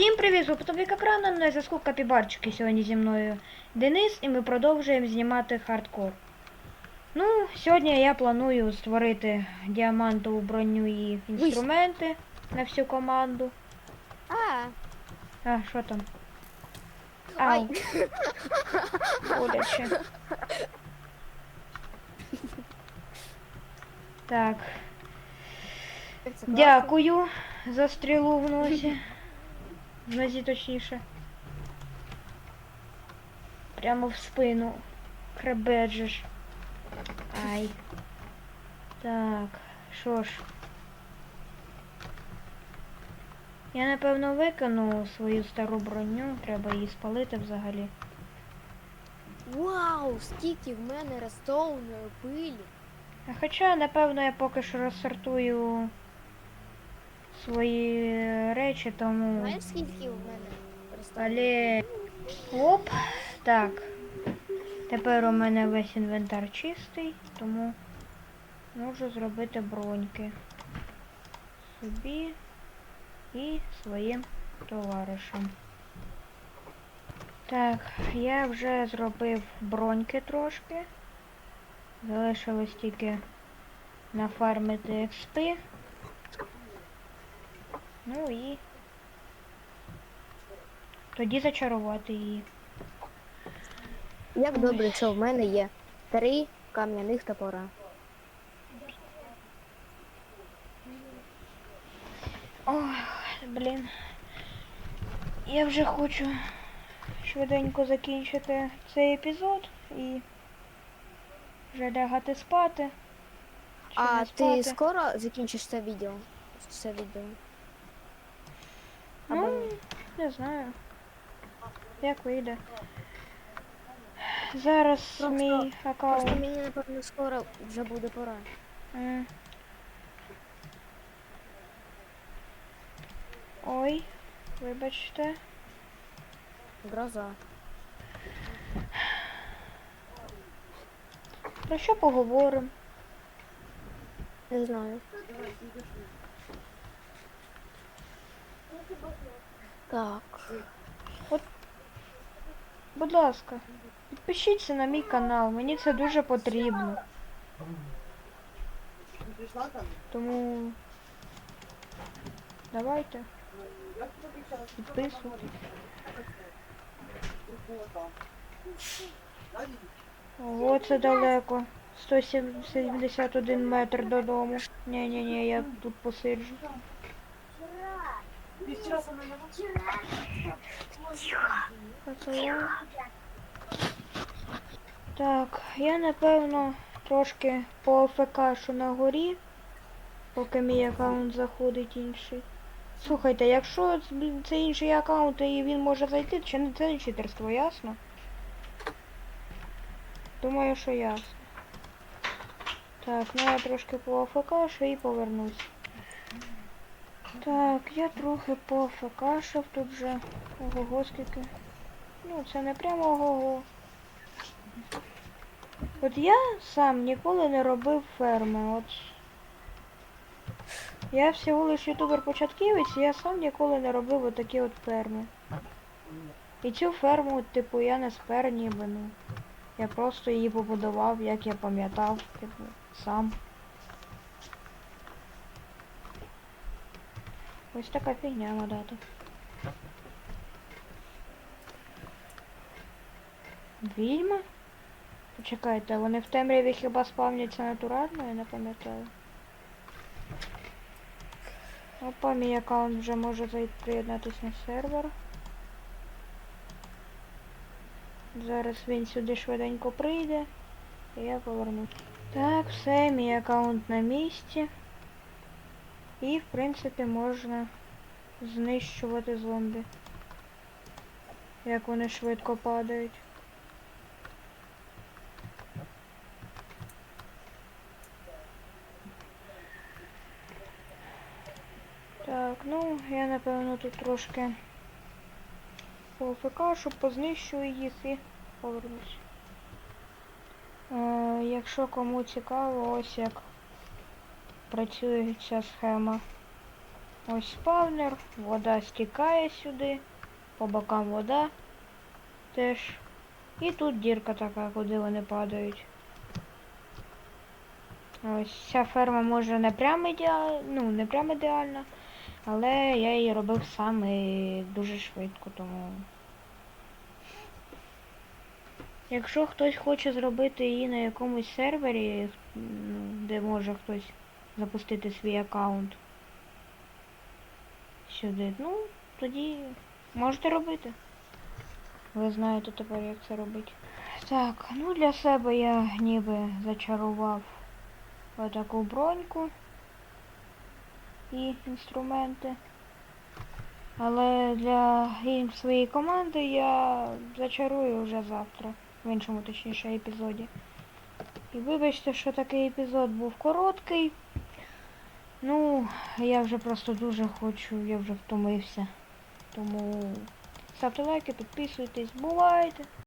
Всім привіт! Ви по екрану на зв'язку Капібарчики. Сьогодні зі мною Денис і ми продовжуємо знімати хардкор. Ну, сьогодні я планую створити діамантову броню і інструменти на всю команду. А, А, що там? Ай. боляче. Так, дякую за стрілу в носі. В нозі точніше. Прямо в спину. Кребеджиш. Ай. Так, що ж. Я напевно викину свою стару броню, треба її спалити взагалі. Вау, скільки в мене розтовленої пилі. А хоча, напевно, я поки що розсортую свої речі, тому. Знаєш, скільки в мене? Але. Оп. Так. Тепер у мене весь інвентар чистий, тому можу зробити броньки. Собі і своїм товаришам. Так, я вже зробив броньки трошки. Залишилось тільки нафармити експи. Ну і тоді зачарувати її. Як добре, що в мене є три кам'яних топора. Ой, блін. Я вже хочу швиденько закінчити цей епізод і вже лягати спати. Чи А ти спати. скоро закінчиш це відео? Це відео. Або Ну, не знаю. Як вийде. Зараз Просто- мій Просто мені, напевно, скоро вже буде пора. М. Ой, вибачте. Гроза. Про що поговоримо? Не знаю. Так. От, Будь ласка, підпишіться на мій канал, мені це дуже потрібно. Тому давайте. Підписуйтесь. Ого, це далеко. 171 метр додому. Ні-ні-ні, я тут посиджу. Поцілую. Так, я напевно трошки по АФКшу на горі, поки мій аккаунт заходить інший. Слухайте, якщо це інший аккаунт і він може зайти, чи не це не читерство, ясно? Думаю, що ясно. Так, ну я трошки по і повернусь. Так, я трохи по АФКшив тут вже. Ого, скільки. Ну, це не прямо ого. От я сам ніколи не робив ферми. От. Я всього лиш ютубер початківець, я сам ніколи не робив отакі от ферми. І цю ферму, типу, я не спер ніби, ну. Я просто її побудував, як я пам'ятав, типу, сам. Ось така фігня мадата. Відьма? Почекайте, вони в темряві хіба спавняться натурально, я не пам'ятаю. Опа, мій аккаунт вже може зайти приєднатися на сервер. Зараз він сюди швиденько прийде. І я повернусь. Так, все, мій аккаунт на місці. І в принципі можна знищувати зомбі. Як вони швидко падають. Так, ну я напевно тут трошки по ФК, познищую їх і повернусь. Е, якщо кому цікаво, ось як працює ця схема Ось спавнер, вода стікає сюди, по бокам вода теж. І тут дірка така, куди вони падають. Ось ця ферма може не прям ідеальна, ну не прям ідеальна, але я її робив сам і дуже швидко, тому. Якщо хтось хоче зробити її на якомусь сервері, ну, де може хтось запустити свій аккаунт сюди, ну, тоді можете робити. Ви знаєте тепер, як це робити. Так, ну для себе я ніби зачарував отаку броньку і інструменти. Але для своєї команди я зачарую вже завтра, в іншому точніше епізоді. І вибачте, що такий епізод був короткий. Ну, я вже просто дуже хочу, я вже втомився. Тому ставте лайки, підписуйтесь, бувайте!